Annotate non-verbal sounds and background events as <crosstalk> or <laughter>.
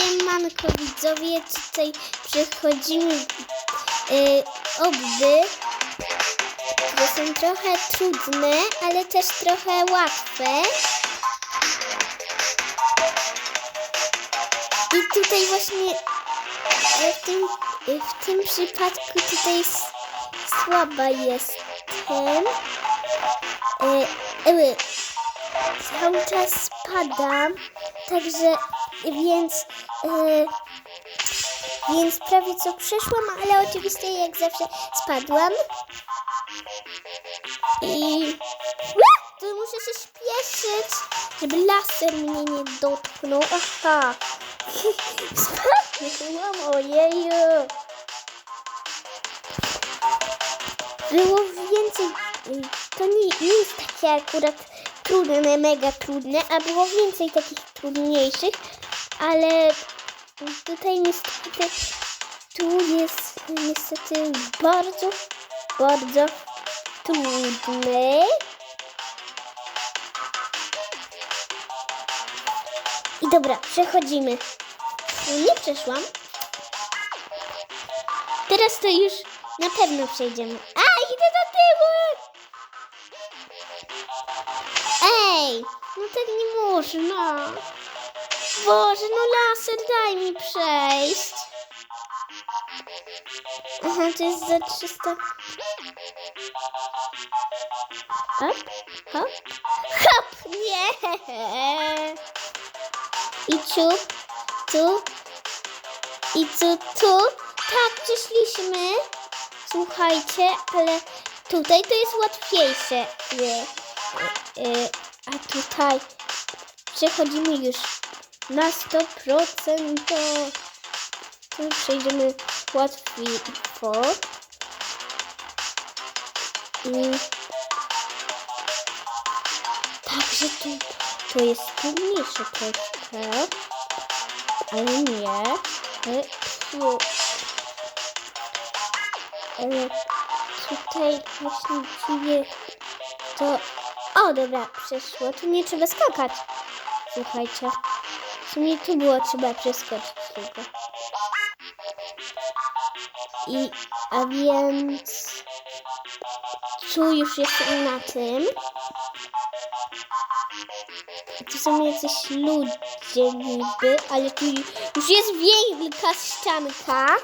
Siemanko widzowie, tutaj przechodzimy y, obdy, które są trochę trudne, ale też trochę łatwe. I tutaj właśnie e, w tym, e, w tym przypadku tutaj słaba jestem. E, e, cały czas spadam, także więc e, więc prawie co przeszłam, ale oczywiście jak zawsze spadłam. I muszę się śpieszyć, żeby laser mnie nie dotknął. Aha. <laughs> Spadłam, ojeju. Było więcej. To nie, nie jest takie akurat trudne, mega trudne, a było więcej takich trudniejszych, ale tutaj niestety tu jest niestety bardzo, bardzo trudny. I dobra, przechodzimy. No nie przeszłam. Teraz to już na pewno przejdziemy. A, idę do tyłu! Ej, no tak nie można. Boże, no laser, daj mi przejść. Aha, to jest za 300. Hop, hop, hop, nie. I ciu, tu, i tu, tu. Tak, przyszliśmy. Słuchajcie, ale tutaj to jest łatwiejsze. Nie. E, A tutaj przechodzimy już na 100%. To, to przejdziemy łatwiejko. I także tu, to jest trudniejsze troszkę. Ale nie. E, tu. Ale tutaj właśnie dziwię to... O, dobra, przeszło. Tu nie trzeba skakać. Słuchajcie. Sumie tu było trzeba przeskoczyć tylko. I, a więc... Tu już jestem na tym. Tu są jacyś ludzie niby, ale tu już jest wielka ścianka.